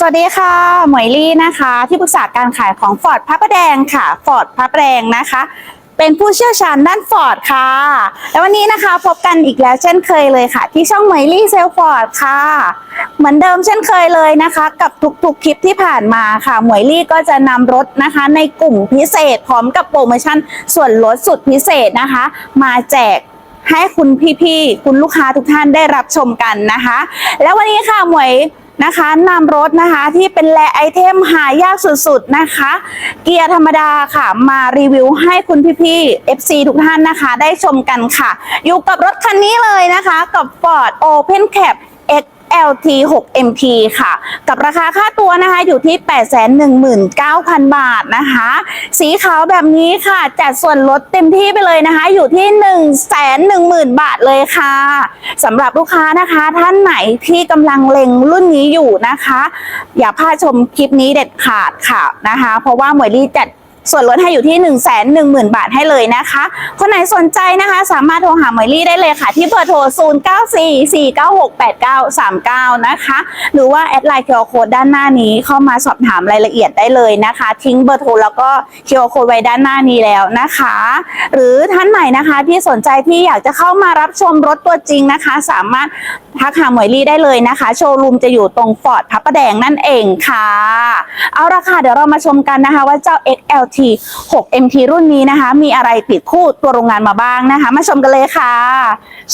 สวัสดีค่ะ หมวยลี่นะคะ ที่ปรึกษาการขายของฟอร์ดพระประแดงค่ะฟอร์ดพระประแดงนะคะ เป็นผู้เชี่ยวชาญด้านฟอร์ดค่ะ และวันนี้นะคะพบกันอีกแล้วเช่นเคยเลยค่ะ ที่ช่องหมวยลี่เซลฟอร์ดค่ะ เหมือนเดิมเช่นเคยเลยนะคะ กับทุกๆคลิปที่ผ่านมาค่ะ หมวยลี่ก็จะนำรถนะคะ ในกลุ่มพิเศษ พร้อมกับโปรโมชั่นส่วนลดสุดพิเศษนะคะ มาแจกให้คุณพี่ๆคุณลูกค้าทุกท่านได้รับชมกันนะคะ แล้ววันนี้ค่ะหมวย นะคะนำรถนะคะที่เป็นแลไอเทมหายากสุดๆนะคะ เกียร์ธรรมดาค่ะ มารีวิวให้คุณพี่ๆ FC ทุกท่านนะคะ ได้ชมกันค่ะ อยู่กับรถคันนี้เลยนะคะ กับ Ford Open Cap X LT 6 MT ค่ะ กับราคาค่าตัวนะคะอยู่ที่ 819,000 บาทนะคะ สีขาวแบบนี้ค่ะจัดส่วนลดเต็มที่ไปเลยนะคะ อยู่ที่ 110,000 บาทเลยค่ะสำหรับลูกค้านะคะท่านไหนที่กำลังเล็งรุ่นนี้อยู่นะคะ อย่าพลาดชมคลิปนี้เด็ดขาดค่ะนะคะ เพราะว่าหมวยลี่จัด ส่วนลดให้อยู่ที่ 1 1 0 0 0 0 บาทให้เลยนะคะ คนไหนสนใจนะคะ สามารถโทรหาหมวยลี่ได้เลยค่ะ ที่เบอร์โทร 0 9 4 4 9 6 8 9 3 9 นะคะ หรือว่าแอดไลน์ QR Code ด้านหน้านี้เข้ามาสอบถามรายละเอียดได้เลยนะคะ ทิ้งเบอร์โทรแล้วก็ QR Code ไว้ด้านหน้านี้แล้วนะคะ หรือท่านไหนนะคะที่สนใจที่อยากจะเข้ามารับชมรถตัวจริงนะคะ สามารถทักหาหมวยลี่ได้เลยนะคะ โชว์รูมจะอยู่ตรงฟอร์ดพระประแดงนั่นเองค่ะ เอาละค่ะเดี๋ยวเรามาชมกันนะคะว่าเจ้า XLT 6 MT รุ่นนี้นะคะ มีอะไรติดคู่ตัวโรงงานมาบ้างนะคะ มาชมกันเลยค่ะ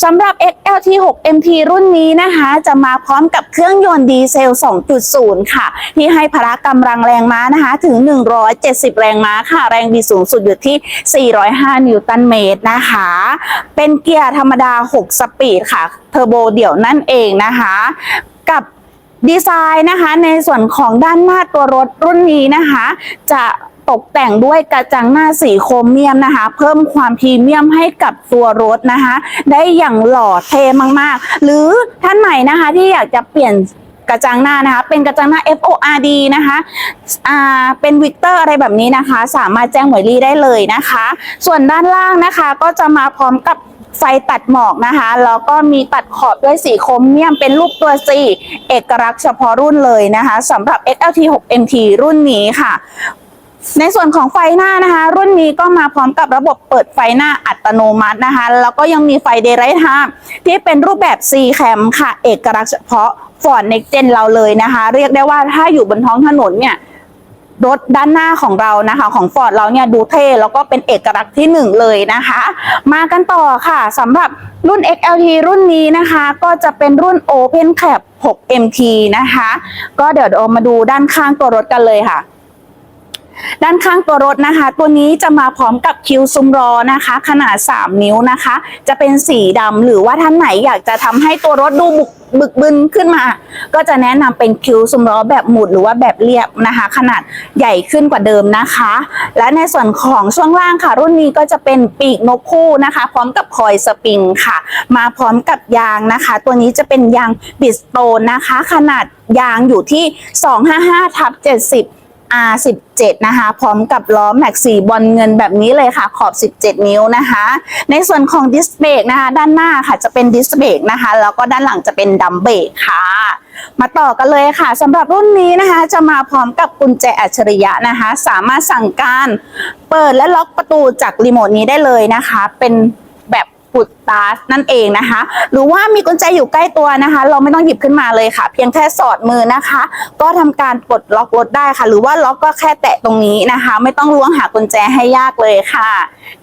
สำหรับ XLT 6 MT รุ่นนี้นะคะ จะมาพร้อมกับเครื่องยนต์ดีเซล 2.0 ค่ะ ที่ให้พละกำลังแรงม้านะคะ ถึง 170 แรงม้าค่ะ แรงบิดสูงสุดอยู่ที่ 405 นิวตันเมตรนะคะ เป็นเกียร์ธรรมดา 6 สปีดค่ะ เทอร์โบเดี่ยวนั่นเองนะคะ กับดีไซน์นะคะในส่วนของด้านหน้าตัวรถรุ่นนี้นะคะ จะ ตกแต่งด้วยกระจังหน้าสีโครเมียมนะคะ เพิ่มความพรีเมียมให้กับตัวรถนะคะ ได้อย่างหล่อเท่มากๆ หรือท่านไหนนะคะที่อยากจะเปลี่ยนกระจังหน้านะคะ เป็นกระจังหน้า FORD นะคะอ่าเป็นวิกเตอร์อะไรแบบนี้นะคะ สามารถแจ้งหมวยลี่ได้เลยนะคะ ส่วนด้านล่างนะคะก็จะมาพร้อมกับไฟตัดหมอกนะคะ แล้วก็มีตัดขอบด้วยสีโครเมียมเป็นรูปตัว C เอกลักษณ์เฉพาะรุ่นเลยนะคะสำหรับ XLT 6 MT รุ่นนี้ค่ะ ในส่วนของไฟหน้านะคะ รุ่นนี้ก็มาพร้อมกับระบบเปิดไฟหน้าอัตโนมัตินะคะ แล้วก็ยังมีไฟเดย์ไรท์ไทม์ที่เป็นรูปแบบ C cam ค่ะ เอกลักษณ์เฉพาะฟอร์ดเน็กเจนเราเลยนะคะ เรียกได้ว่าถ้าอยู่บนท้องถนนเนี่ยรถด้านหน้าของเรานะคะ ของฟอร์ดเราเนี่ยดูเท่แล้วก็เป็นเอกลักษณ์ที่หนึ่งเลยนะคะ มากันต่อค่ะสำหรับรุ่น XLT รุ่นนี้นะคะ ก็จะเป็นรุ่น Open Cap 6 MT นะคะ ก็เดี๋ยวเรามาดูด้านข้างตัวรถกันเลยค่ะ ด้านข้างตัวรถนะคะ ตัวนี้จะมาพร้อมกับคิวซุ้มล้อนะคะ ขนาด 3 นิ้วนะคะ จะเป็นสีดำหรือว่าท่านไหนอยากจะทำให้ตัวรถดูบุกบึกบึนขึ้นมา ก็จะแนะนำเป็นคิวซุ้มล้อแบบหมุดหรือว่าแบบเรียบนะคะ ขนาดใหญ่ขึ้นกว่าเดิมนะคะ และในส่วนของช่วงล่างค่ะ รุ่นนี้ก็จะเป็นปีกนกคู่นะคะ พร้อมกับคอยสปริงค่ะ มาพร้อมกับยางนะคะ ตัวนี้จะเป็นยางบิสโตนนะคะ ขนาดยางอยู่ที่ 255ทับ70 R17 นะคะ พร้อมกับล้อแม็กซี่บอลเงินแบบนี้เลยค่ะ ขอบ 17 นิ้วนะคะ ในส่วนของดิสเบรกนะคะ ด้านหน้าค่ะจะเป็นดิสเบรกนะคะ แล้วก็ด้านหลังจะเป็นดัมเบรกค่ะ มาต่อกันเลยค่ะสำหรับรุ่นนี้นะคะ จะมาพร้อมกับกุญแจอัจฉริยะนะคะ สามารถสั่งการ เปิดและล็อกประตูจากรีโมทนี้ได้เลยนะคะ เป็น แบบปุดตาร์นั่นเองนะคะ หรือว่ามีกุญแจอยู่ใกล้ตัวนะคะ เราไม่ต้องหยิบขึ้นมาเลยค่ะ เพียงแค่สอดมือนะคะ ก็ทำการปลดล็อกรถได้ค่ะ หรือว่าล็อกก็แค่แตะตรงนี้นะคะ ไม่ต้องล้วงหากุญแจให้ยากเลยค่ะ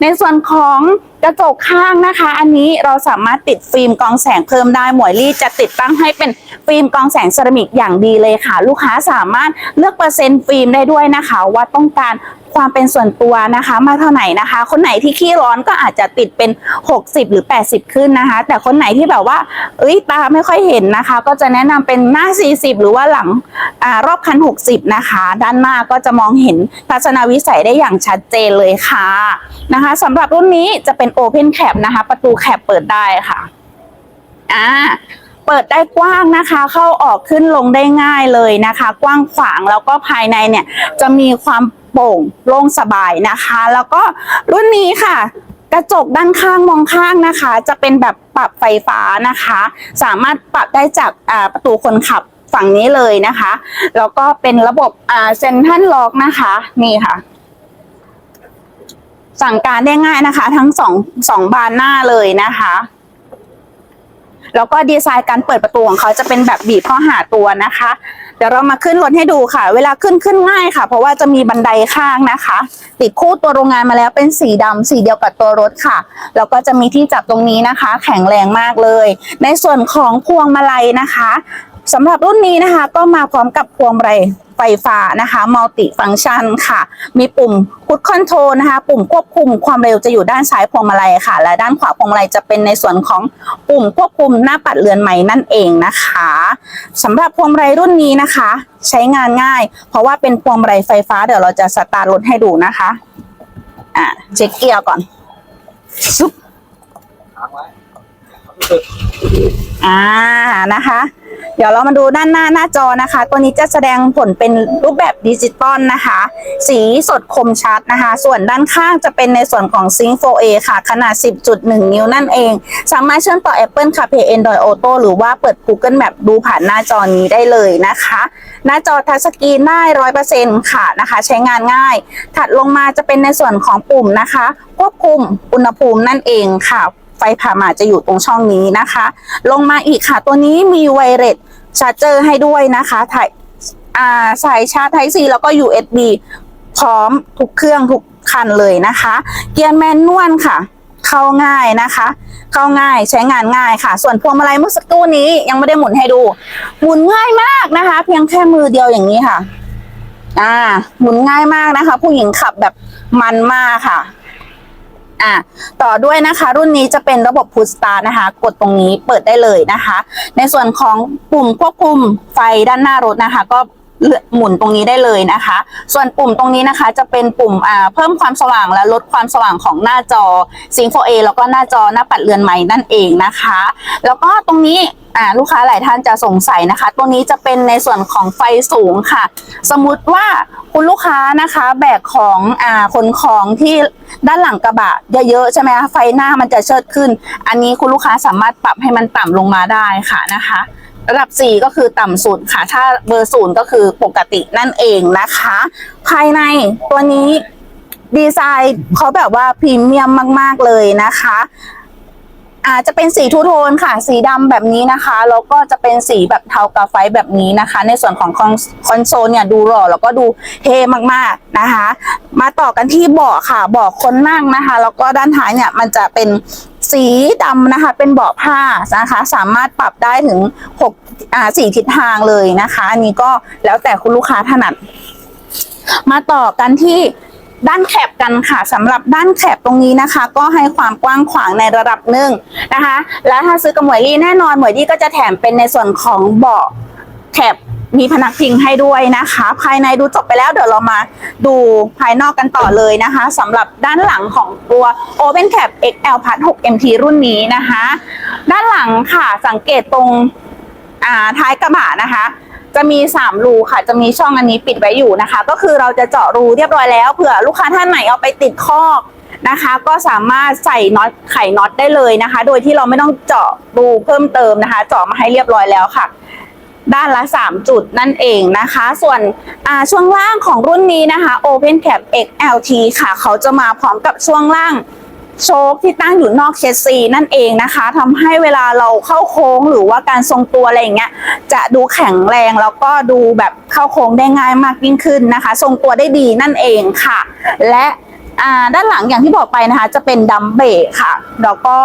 ในส่วนของกระจกข้างนะคะ อันนี้เราสามารถติดฟิล์มกองแสงเพิ่มได้หมวยลี่จะติดตั้งให้เป็นฟิล์มกองแสงเซรามิกอย่างดีเลยค่ะ ลูกค้าสามารถเลือกเปอร์เซ็นต์ฟิล์มได้ด้วยนะคะ ว่าต้องการ ความเป็นส่วนตัวนะคะ มากเท่าไหร่นะคะ คนไหนที่ขี้ร้อนก็อาจจะติดเป็น 60 หรือ 80 ขึ้นนะคะ แต่คนไหนที่แบบว่า เอ้ยตาไม่ค่อยเห็นนะคะ ก็จะแนะนำเป็นหน้า 40 หรือว่าหลังอรอบคัน 60 นะคะ ด้านหน้าก็จะมองเห็นทัศนวิสัยได้อย่างชัดเจนเลยค่ะนะคะสำหรับรุ่นนี้จะเป็น Open Cap นะคะ ประตูแคปเปิดได้ค่ะอ่า เปิดได้กว้างนะคะ เข้าออกขึ้นลงได้ง่ายเลยนะคะ กว้างขวางแล้วก็ภายในเนี่ยจะมีความโปร่งโล่งสบายนะคะ แล้วก็รุ่นนี้ค่ะ กระจกด้านข้างมองข้างนะคะ จะเป็นแบบปรับไฟฟ้านะคะ สามารถปรับได้จากประตูคนขับฝั่งนี้เลยนะคะ แล้วก็เป็นระบบเซนทันล็อกนะคะ นี่ค่ะ สั่งการได้ง่ายนะคะ ทั้งสองสองบานหน้าเลยนะคะ แล้วก็ดีไซน์การเปิดประตูของเขาจะเป็นแบบบีบข้อหาตัวนะคะ เดี๋ยวเรามาขึ้นรถให้ดูค่ะ เวลาขึ้นขึ้นง่ายค่ะ เพราะว่าจะมีบันไดข้างนะคะ ติดคู่ตัวโรงงานมาแล้วเป็นสีดำสีเดียวกับตัวรถค่ะ แล้วก็จะมีที่จับตรงนี้นะคะ แข็งแรงมากเลย ในส่วนของพวงมาลัยนะคะ สำหรับรุ่นนี้นะคะ ก็มาพร้อมกับพวงมาลัยไฟฟ้านะคะมัลติฟังชันค่ะ มีปุ่มพุทคอนโทรนะคะ ปุ่มควบคุมความเร็วจะอยู่ด้านซ้ายพวงมาลัยค่ะ และด้านขวาพวงมาลัยจะเป็นในส่วนของปุ่มควบคุมหน้าปัดเรือนใหม่นั่นเองนะคะสำหรับพวงมาลัยรุ่นนี้นะคะ ใช้งานง่าย เพราะว่าเป็นพวงมาลัยไฟฟ้าเดี๋ยวเราจะสตาร์ทรถให้ดูนะคะอะเช็คเกียร์ก่อนซุป อ่านะคะ เดี๋ยวเรามาดูด้านหน้าหน้าจอนะคะ ตัวนี้จะแสดงผลเป็นรูปแบบดิจิตอลนะคะ สีสดคมชัดนะคะ ส่วนด้านข้างจะเป็นในส่วนของ Sync 4A ค่ะ ขนาด 10.1 นิ้วนั่นเอง สามารถเชื่อมต่อ Apple CarPlay Android Auto หรือว่าเปิด Google Map ดูผ่านหน้าจอนี้ได้เลยนะคะ หน้าจอทัชสกรีนได้100%ค่ะนะคะ ใช้งานง่าย ถัดลงมาจะเป็นในส่วนของปุ่มนะคะ ควบคุมอุณหภูมินั่นเองค่ะ ไฟผ่าหมาจะอยู่ตรงช่องนี้นะคะ ลงมาอีกค่ะ ตัวนี้มีไวเลสชาร์จเจอร์ให้ด้วยนะคะถ่ายอ่าสายชาร์จ Type C แล้วก็ USB พร้อมทุกเครื่องทุกคันเลยนะคะ เกียร์แมนนวลค่ะ เข้าง่ายนะคะ เข้าง่ายใช้งานง่ายค่ะ ส่วนพวงมาลัยเมื่อสักครู่นี้ยังไม่ได้หมุนให้ดู หมุนง่ายมากนะคะ เพียงแค่มือเดียวอย่างนี้ค่ะ อ่า หมุนง่ายมากนะคะ ผู้หญิงขับแบบมันมากค่ะ อะต่อด้วยนะคะ รุ่นนี้จะเป็นระบบ Push Start นะคะ กดตรงนี้เปิดได้เลยนะคะ ในส่วนของปุ่มควบคุมไฟด้านหน้ารถนะคะ ก็ หมุนตรงนี้ได้เลยนะคะ ส่วนปุ่มตรงนี้นะคะจะเป็นปุ่มเพิ่มความสว่างและลดความสว่างของหน้าจอ Sync 4A แล้วก็หน้าจอหน้าปัดเรือนไม้นั่นเองนะคะ แล้วก็ตรงนี้อ่าลูกค้าหลายท่านจะสงสัยนะคะตรงนี้จะเป็นในส่วนของไฟสูงค่ะ สมมุติว่าคุณลูกค้านะคะแบกของอ่าขนของที่ด้านหลังกระบะเยอะๆใช่ไหมคะไฟหน้ามันจะเชิดขึ้น อันนี้คุณลูกค้าสามารถปรับให้มันต่ำลงมาได้ค่ะนะคะ ระดับ 4 ก็คือต่ำสุดค่ะ ถ้าเบอร์ศูนย์ก็คือปกตินั่นเองนะคะ ภายในตัวนี้ดีไซน์เขาแบบว่าพรีเมียมมาก ๆ เลยนะคะ อาจจะเป็นสีทูโทนค่ะ สีดำแบบนี้นะคะ แล้วก็จะเป็นสีแบบเทากาไฟแบบนี้นะคะ ในส่วนของคอนคอนโซลเนี่ยดูหล่อแล้วก็ดูเท่มากๆนะคะ มาต่อกันที่เบาะค่ะเบาะคนนั่งนะคะ แล้วก็ด้านท้ายเนี่ยมันจะเป็นสีดำนะคะ เป็นเบาะผ้านะคะ สามารถปรับได้ถึง6อ่าสี่ทิศทางเลยนะคะ อันนี้ก็แล้วแต่คุณลูกค้าถนัด มาต่อกันที่ ด้านแคบกันค่ะสำหรับด้านแคบตรงนี้นะคะ ก็ให้ความกว้างขวางในระดับหนึ่งนะคะ แล้วถ้าซื้อกับหมวยลี่แน่นอนหมวยลี่ก็จะแถมเป็นในส่วนของเบาะแคบมีพนักพิงให้ด้วยนะคะ ภายในดูจบไปแล้วเดี๋ยวเรามาดูภายนอกกันต่อเลยนะคะสำหรับด้านหลังของตัว Open Cap XL Plus 6 MT รุ่นนี้นะคะ ด้านหลังค่ะสังเกตตรงท้ายกระบะนะคะ จะมี 3 รูค่ะ จะมีช่องอันนี้ปิดไว้อยู่นะคะ ก็คือเราจะเจาะรูเรียบร้อยแล้วเผื่อลูกค้าท่านไหนเอาไปติดคอกนะคะ ก็สามารถใส่น็อตไขน็อตได้เลยนะคะ โดยที่เราไม่ต้องเจาะรูเพิ่มเติมนะคะ เจาะมาให้เรียบร้อยแล้วค่ะ ด้านละ 3 จุดนั่นเองนะคะ ส่วนช่วงล่างของรุ่นนี้นะคะ Open Cap XLT ค่ะ เขาจะมาพร้อมกับช่วงล่าง โชคที่ตั้งอยู่นอกเชสซีนั่นเองนะคะทำให้เวลาเราเข้าโค้งหรือว่าการทรงตัวอะไรอย่างเงี้ยจะดูแข็งแรงแล้วก็ดูแบบเข้าโค้งได้ง่ายมากยิ่งขึ้นนะคะ ทรงตัวได้ดีนั่นเองค่ะ และด้านหลังอย่างที่บอกไปนะคะ จะเป็นดัมเบรกค่ะแล้วก็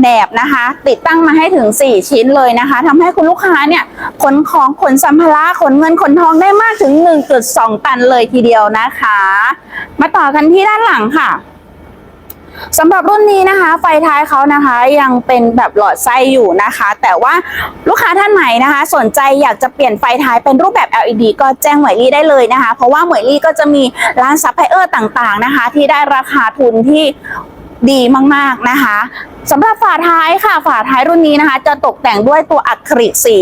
แหนบนะคะ ติดตั้งมาให้ถึง 4 ชิ้นเลยนะคะทำให้คุณลูกค้าเนี่ยขนของขนสัมภาระขนเงินขนทองได้มากถึง 1.2 ตันเลยทีเดียวนะคะ มาต่อกันที่ด้านหลังค่ะ สำหรับรุ่นนี้นะคะ ไฟท้ายเขานะคะยังเป็นแบบหลอดไส้อยู่นะคะ แต่ว่าลูกค้าท่านไหนนะคะ สนใจอยากจะเปลี่ยนไฟท้ายเป็นรูปแบบ LED ก็แจ้งหมวยลี่ได้เลยนะคะ เพราะว่าหมวยลี่ก็จะมีร้านซัพพลายเออร์ต่างๆนะคะ ที่ได้ราคาทุนที่ดีมากๆนะคะสำหรับฝาท้ายค่ะ ฝาท้ายรุ่นนี้นะคะ จะตกแต่งด้วยตัวอัคริสี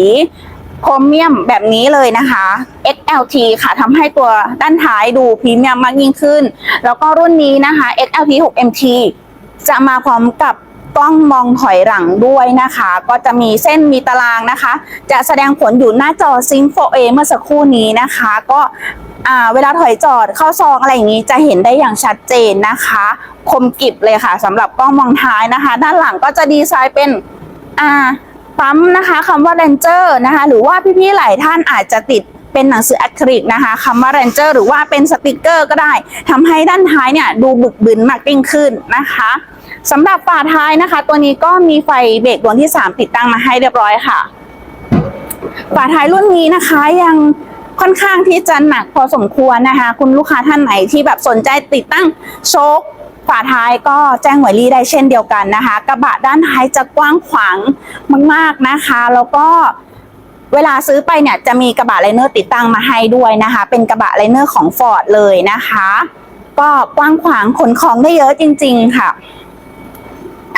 โครเมียมแบบนี้เลยนะคะ XLT ค่ะทำให้ตัวด้านท้ายดูพรีเมียมมากยิ่งขึ้น แล้วก็รุ่นนี้นะคะ XLT 6 MT จะมาพร้อมกับกล้องมองถอยหลังด้วยนะคะ ก็จะมีเส้นมีตารางนะคะ จะแสดงผลอยู่หน้าจอ Sync 4A เมื่อสักครู่นี้นะคะ ก็เวลาถอยจอดเข้าซองอะไรอย่างนี้จะเห็นได้อย่างชัดเจนนะคะ คมกริบเลยค่ะสำหรับกล้องมองท้ายนะคะ ด้านหลังก็จะดีไซน์เป็นอ่า ปั๊มนะคะคำว่า Ranger นะคะ หรือว่าพี่ๆหลายท่านอาจจะติดเป็นหนังสืออะคริลิกนะคะคำว่า Ranger หรือว่าเป็นสติกเกอร์ก็ได้ทำให้ด้านท้ายเนี่ยดูบึกบึนมากยิ่งขึ้นนะคะสำหรับฝาท้ายนะคะ ตัวนี้ก็มีไฟเบรกดวงที่ 3 ติดตั้งมาให้เรียบร้อยค่ะฝาท้ายรุ่นนี้นะคะยังค่อนข้างที่จะหนักพอสมควรนะคะ คุณลูกค้าท่านไหนที่แบบสนใจติดตั้งโชค ฝาท้ายก็แจ้งหวยลี่ได้เช่นเดียวกันนะคะ กระบะด้านท้ายจะกว้างขวางมาก ๆนะคะ แล้วก็เวลาซื้อไปเนี่ยจะมีกระบะไลเนอร์ติดตั้งมาให้ด้วยนะคะ เป็นกระบะไลเนอร์ของ Ford เลยนะคะ ก็กว้างขวางขนของได้เยอะจริง ๆ ค่ะ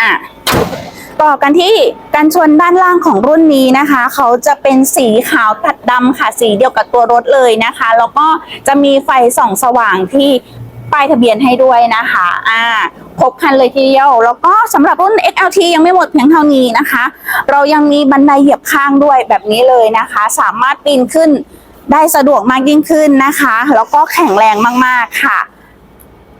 อะต่อกันที่กันชนด้านล่างของรุ่นนี้นะคะ เขาจะเป็นสีขาวตัดดำค่ะสีเดียวกับตัวรถเลยนะคะ แล้วก็จะมีไฟส่องสว่างที่ ป้ายทะเบียนให้ด้วยนะคะ อ่าครบคันเลยทีเดียว แล้วก็สำหรับรุ่น XLT ยังไม่หมดเพียงเท่านี้นะคะ เรายังมีบันไดเหยียบข้างด้วยแบบนี้เลยนะคะ สามารถปีนขึ้นได้สะดวกมากยิ่งขึ้นนะคะ แล้วก็แข็งแรงมากๆค่ะ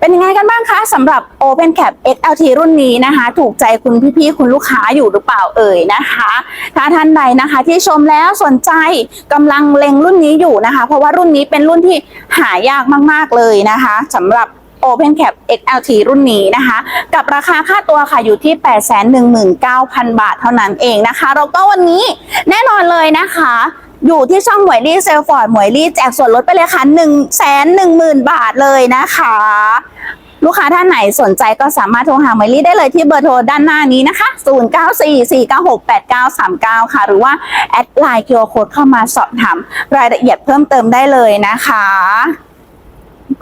เป็นยังไงกันบ้างคะสำหรับ Open Cap XLT รุ่นนี้นะคะ ถูกใจคุณพี่ๆ คุณลูกค้าอยู่หรือเปล่าเอ่ยนะคะ ถ้าท่านใดนะคะที่ชมแล้วสนใจกำลังเล็งรุ่นนี้อยู่นะคะ เพราะว่ารุ่นนี้เป็นรุ่นที่หายากมากๆเลยนะคะสำหรับ Open Cap XLT รุ่นนี้นะคะ กับราคาค่าตัวค่ะอยู่ที่ 819,000 บาทเท่านั้นเองนะคะ แล้วก็วันนี้แน่นอนเลยนะคะ อยู่ที่ช่องหมวยลี่เซลฟอร์ดหมวยลี่แจกส่วนลดไปเลยค่ะ1 1 0 0 0 0บาทเลยนะคะ ลูกค้าท่านไหนสนใจก็สามารถโทรหาหมวยลี่ได้เลยที่เบอร์โทรด้านหน้านี้นะคะ 0944968939 ค่ะ หรือว่า แอดไลน์คิวโคดเข้ามาสอบถามรายละเอียดเพิ่มเติมได้เลยนะคะ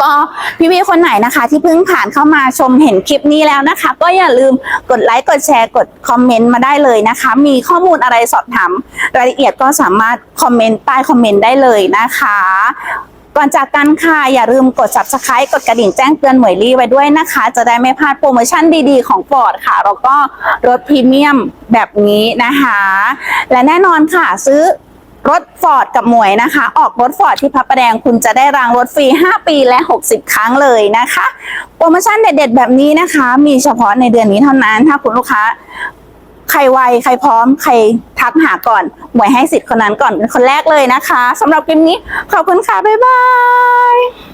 ก็พี่ๆคนไหนนะคะ ที่เพิ่งผ่านเข้ามาชมเห็นคลิปนี้แล้วนะคะ ก็อย่าลืมกดไลค์กดแชร์กดคอมเมนต์มาได้เลยนะคะ มีข้อมูลอะไรสอบถามรายละเอียดก็สามารถคอมเมนต์ใต้คอมเมนต์ได้เลยนะคะ ก่อนจากกันค่ะ อย่าลืมกด subscribe กดกระดิ่งแจ้งเตือนหมวยลี่ไว้ด้วยนะคะ จะได้ไม่พลาดโปรโมชั่นดีๆของฟอร์ดค่ะแล้วก็รถพรีเมียมแบบนี้นะคะ และแน่นอนค่ะซื้อ รถฟอร์ดกับหมวยนะคะ ออกรถฟอร์ดที่พระประแดงคุณจะได้รางรถฟรี 5 ปีและ 60 ครั้งเลยนะคะ โปรโมชั่นเด็ดๆ แบบนี้นะคะ มีเฉพาะในเดือนนี้เท่านั้น ถ้าคุณลูกค้า ใครไว ใครพร้อม ใครทักหาก่อน หมวยให้สิทธิ์คนนั้นก่อนเป็นคนแรกเลยนะคะสำหรับคลิปนี้ขอบคุณค่ะ บ๊ายบาย